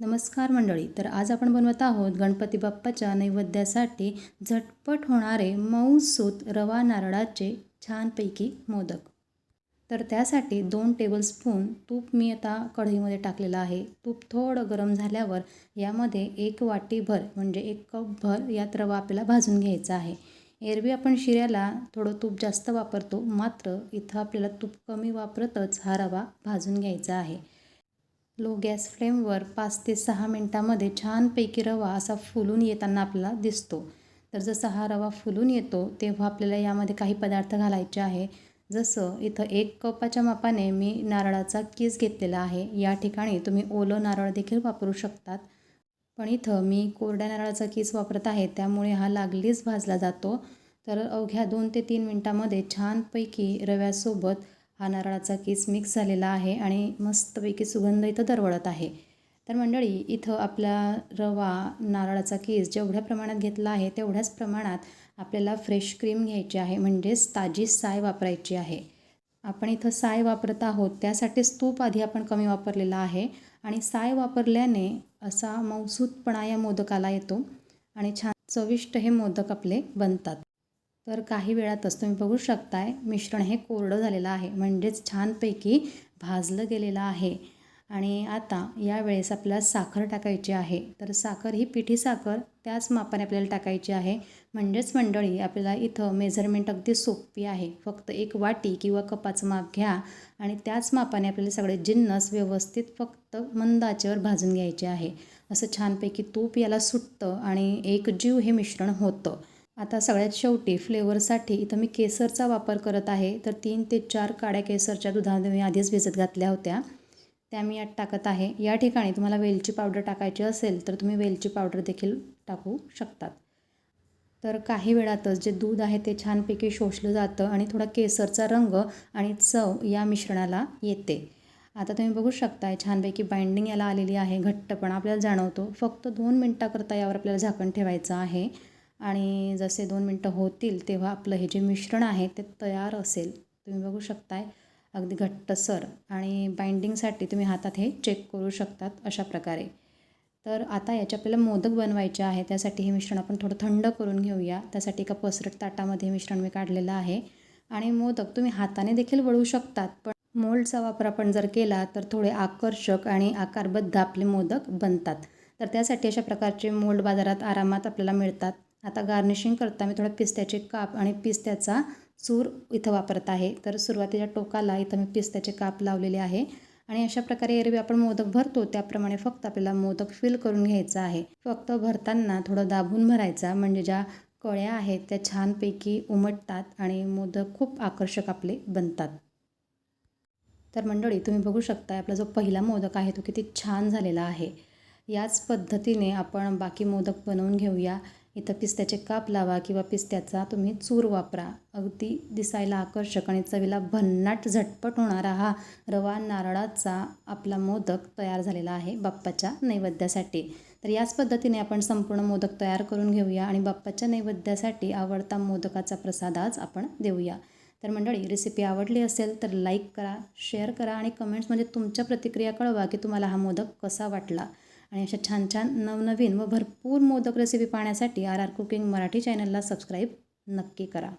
नमस्कार मंडळी तर आज आपण बनवत आहोत गणपती बाप्पाच्या नैवेद्यासाठी झटपट होणारे मऊसूत रवा नारळाचे छानपैकी मोदक. तर त्यासाठी दोन टेबलस्पून तूप मी आता कढईमध्ये टाकलेलं आहे. तूप थोडं गरम झाल्यावर यामध्ये एक वाटीभर म्हणजे एक कपभर यात रवा आपल्याला भाजून घ्यायचा आहे. एरवी आपण शिऱ्याला थोडं तूप जास्त वापरतो मात्र इथं आपल्याला तूप कमी वापरतच हा रवा भाजून घ्यायचा आहे. लो गॅस फ्लेमवर पाच ते सहा मिनटामध्ये छानपैकी रवा असा फुलून येताना आपल्याला दिसतो. तर जसा हा रवा फुलून येतो तेव्हा आपल्याला यामध्ये काही पदार्थ घालायचे आहे. जसं इथं एक कपाच्या मापाने मी नारळाचा कीस घेतलेला आहे. या ठिकाणी तुम्ही ओलं नारळ देखील वापरू शकतात. पण इथं मी कोरड्या नारळाचा कीस वापरत आहे त्यामुळे हा लागलीच भाजला जातो. तर अवघ्या दोन ते तीन मिनटामध्ये छानपैकी रव्यासोबत हा नारळाचा किस मिक्स झालेला आहे आणि मस्तपैकी सुगंध इथं दरवळत आहे. तर मंडळी इथं आपला रवा नारळाचा केस जेवढ्या प्रमाणात घेतला आहे तेवढ्याच प्रमाणात आपल्याला फ्रेश क्रीम घ्यायची आहे म्हणजेच ताजी साय वापरायची आहे. आपण इथं साय वापरत आहोत त्यासाठीच तूप आधी आपण कमी वापरलेला आहे आणि साय वापरल्याने असा मौसूदपणा या मोदकाला येतो आणि छान चविष्ट हे मोदक आपले बनतात. तर काही वेळातच तुम्ही बघू शकताय मिश्रण हे कोरडं झालेलं आहे. म्हणजेच छानपैकी भाजलं गेलेलं आहे. आणि आता यावेळेस आपल्याला साखर टाकायची आहे. तर साखर ही पिठी साखर त्याच मापाने आपल्याला टाकायची आहे. म्हणजेच मंडळी आपल्याला इथं मेझरमेंट अगदी सोपी आहे. फक्त एक वाटी किंवा कपाचं माप घ्या आणि त्याच मापाने आपल्याला सगळे जिन्नस व्यवस्थित फक्त मंद आचेवर भाजून घ्यायचे आहे. असं छानपैकी तूप याला सुटतं आणि एक जीव हे मिश्रण होतं. आता सगळ्यात शेवटी फ्लेवरसाठी इथं मी केसरचा वापर करत आहे. तर तीन ते चार काड्या केसरच्या दुधामध्ये मी आधीच भिजत घातल्या होत्या. त्या मी यात टाकत आहे. या ठिकाणी तुम्हाला वेलची पावडर टाकायची असेल तर तुम्ही वेलची पावडर देखील टाकू शकतात. तर काही वेळातच जे दूध आहे ते छानपैकी शोषलं जातं आणि थोडा केसरचा रंग आणि चव या मिश्रणाला येते. आता तुम्ही बघू शकताय छानपैकी बाइंडिंग याला आलेली आहे. घट्टपणा आपल्याला जाणवतो. फक्त दोन मिनटाकरता यावर आपल्याला झाकण ठेवायचं आहे. आणि जसे दोन मिनटं होतील तेव्हा आपलं हे जे मिश्रण आहे ते तयार असेल. तुम्ही बघू शकताय अगदी घट्टसर आणि बाइंडिंगसाठी तुम्ही हातात हे चेक करू शकतात अशा प्रकारे. तर आता याचे आपल्याला मोदक बनवायचे आहे त्यासाठी हे मिश्रण आपण थोडं थंड करून घेऊया. त्यासाठी एका पसरट ताटामध्ये हे मिश्रण मी काढलेलं आहे. आणि मोदक तुम्ही हाताने देखील वळू शकतात पण मोल्डचा वापर आपण जर केला तर थोडे आकर्षक आणि आकारबद्ध आपले मोदक बनतात. तर त्यासाठी अशा प्रकारचे मोल्ड बाजारात आरामात आपल्याला मिळतात. आता गार्निशिंग करता मी थोडं पिस्त्याचे काप आणि पिस्त्याचा चूर इथं वापरत आहे. तर सुरुवातीच्या टोकाला इथं मी पिस्त्याचे काप लावलेले आहे. आणि अशा प्रकारे एरवी आपण मोदक भरतो त्याप्रमाणे फक्त आपल्याला मोदक फिल करून घ्यायचा आहे. फक्त भरताना थोडं दाबून भरायचा म्हणजे ज्या कळ्या आहेत त्या छानपैकी उमटतात आणि मोदक खूप आकर्षक आपले बनतात. तर मंडळी तुम्ही बघू शकता आपला जो पहिला मोदक आहे तो किती छान झालेला आहे. याच पद्धतीने आपण बाकी मोदक बनवून घेऊया. इथं पिस्त्याचे काप लावा किंवा पिस्त्याचा तुम्ही चूर वापरा. अगदी दिसायला आकर्षक आणि चवीला भन्नाट झटपट होणारा हा रवा नारळाचा आपला मोदक तयार झालेला आहे बाप्पाच्या नैवेद्यासाठी. तर याच पद्धतीने आपण संपूर्ण मोदक तयार करून घेऊया आणि बाप्पाच्या नैवेद्यासाठी आवडता मोदकाचा प्रसाद आज आपण देऊया. तर मंडळी रेसिपी आवडली असेल तर लाईक करा शेअर करा आणि कमेंट्समध्ये तुमच्या प्रतिक्रिया कळवा की तुम्हाला हा मोदक कसा वाटला. आणि अशा छान छान नवनवीन व भरपूर मोदक रेसिपी पाहण्यासाठी आर आर कुकिंग मराठी चॅनलला सबस्क्राईब नक्की करा.